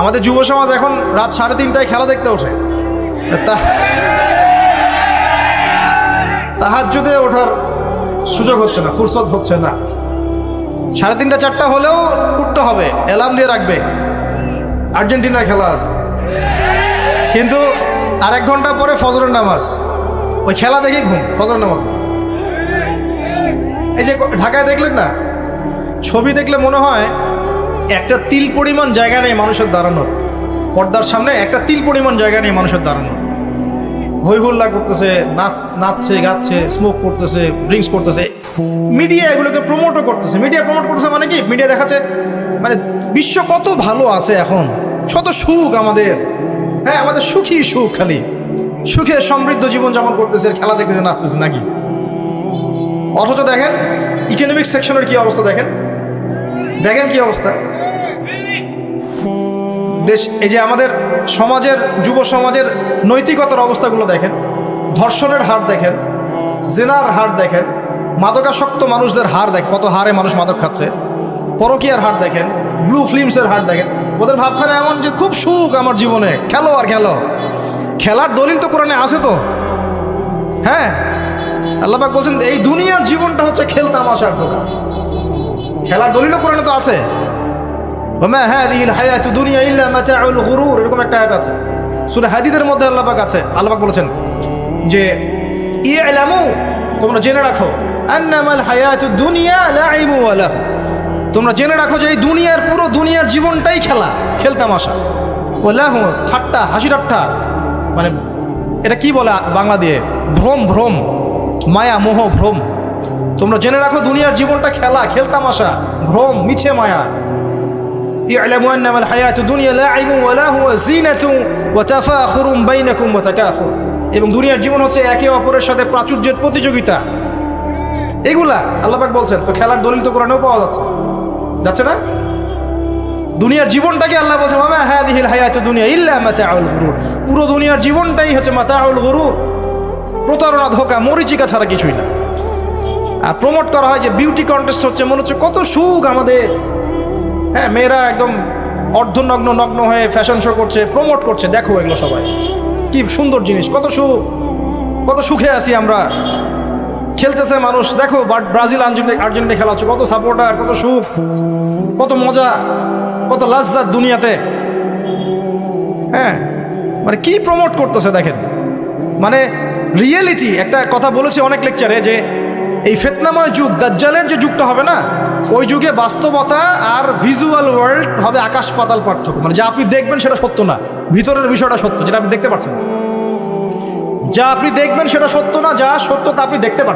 আমাদের যুব সমাজ এখন রাত সাড়ে তিনটায় খেলা দেখতে ওঠে। তা তাহার যুদে ওঠার সুযোগ হচ্ছে না, ফুরসত হচ্ছে না। সাড়ে তিনটা চারটা হলেও উঠতে হবে, অ্যালার্ম দিয়ে রাখবে। আর্জেন্টিনার খেলা আছে কিন্তু আর এক ঘণ্টা পরে ফজরের নামাজ। ওই খেলা দেখেই ঘুম, ফজরের নামাজ এই যে ঢাকায় দেখলেন না, ছবি দেখলে মনে হয় একটা তিল পরিমাণ জায়গা নেই মানুষের দাঁড়ানোর। পর্দার সামনে একটা তিল পরিমাণ জায়গা নেই মানুষের দাঁড়ানোর। হুল্লা করতেছে, নাচ, নাচছে, গাচ্ছে স্মোক করতেছে ড্রিঙ্কস করতেছে। মিডিয়া এগুলোকে প্রমোটও করতেছে। মিডিয়া প্রমোট করতেছে মানে কি? মিডিয়া দেখাচ্ছে মানে বিশ্ব কত ভালো আছে এখন। কত সুখ আমাদের। হ্যাঁ আমাদের সুখী সুখ খালি। সুখে সমৃদ্ধ জীবন যাপন করতেছে, খেলা দেখতেছে, নাচতেছে নাকি? অথচ দেখেন ইকোনমিক সেকশনের কি অবস্থা দেখেন? দেখেন কি অবস্থা। দেশ, এই যে আমাদের সমাজের, যুব সমাজের নৈতিকতার অবস্থাগুলো দেখেন, ধর্ষণের হার দেখেন, জেনার হার দেখেন, মাদকাসক্ত মানুষদের হার দেখেন, কত হারে মানুষ মাদক খাচ্ছে, পরকীয়ার হার দেখেন ব্লু ফিল্মসের হার দেখেন। ওদের ভাবখানে এমন যে খুব সুখ আমার জীবনে, খেলো আর খেলো। খেলার দলিল তো কোরআনে আছে তো। হ্যাঁ আল্লাপাক বলছেন, এই দুনিয়ার জীবনটা হচ্ছে খেলতাম আসার দোকান। খেলার দলিলও কোরআনে তো আছে। এরকম একটা আয়াত আছে। সূরা হাদিদের মধ্যে আল্লাহ পাক আছে, আল্লাহ পাক বলেছেন যে ইলামু তোমরা জেনে রাখো, আন্নামাল হায়াতু দুনিয়া লাইবু ওয়া লাহু তোমরা জেনে রাখো যে এই দুনিয়ার, পুরো দুনিয়ার জীবনটাই খেলা খেলতামাশা ও লাহু ঠাট্টা, হাসি ঠাট্টা। মানে এটা কি বলে বাংলা দিয়ে? ভ্রম ভ্রম। মায়া, মোহ, ভ্রম। তোমরা জেনে রাখো দুনিয়ার জীবনটা খেলা খেলতামাশা ভ্রম মিছে মায়া اعلموا انما الحياه الدنيا لعب ولهو زينه وتفاخر بينكم وتكاثر এবং দুনিয়ার জীবন হচ্ছে একে অপরের সাথে প্রাচুর্যের প্রতিযোগিতা এগুলা আল্লাপাক বলছেন তো খেলার দলিল তো কোরআনেও পাওয়া যাচ্ছে যাচ্ছে না দুনিয়ার জীবনটাকে আল্লাহ বলছেন মামা হ্যাঁ দিহিল হায়াত দুনিয়া ইল্লা মাতাউল গুরুর পুরো দুনিয়ার জীবনটাই হচ্ছে মাতাউল গুরুর প্রতারণা ধোকা মরিচিকা ছাড়া কিছুই না আর প্রমোট করা হয় যে বিউটি কন্টেস্ট হচ্ছে। মনে হচ্ছে কত সুখ আমাদের। হ্যাঁ মেয়েরা একদম অর্ধনগ্ন, নগ্ন হয়ে ফ্যাশন শো করছে প্রমোট করছে। দেখো এগুলো সবাই। কি সুন্দর জিনিস, কত সুখ। কত সুখে আছি আমরা। খেলতেছে মানুষ। দেখো ব্রাজিল আর্জেন্টিনা খেলা হচ্ছে। কত সাপোর্টার কত সুখ। কত মজা, কত লাজ্জাত দুনিয়াতে। হ্যাঁ মানে কি প্রমোট করতেছে দেখেন। মানে রিয়েলিটি একটা কথা বলেছি অনেক লেকচারে যে এই ফেতনাময় যুগ, দাজ্জালের যে যুগটা হবে না, ওই যুগে বাস্তবতা আর ভিজুয়াল ওয়ার্ল্ড হবে আকাশ পাতাল পার্থক্য। মানে যা আপনি দেখবেন সেটা সত্য না, ভিতরের বিষয়টা সত্য, যেটা আপনি দেখতে পাচ্ছেন। যা আপনি দেখবেন সেটা সত্য না, যা সত্য তা আপনি দেখতে পাচ্ছেন।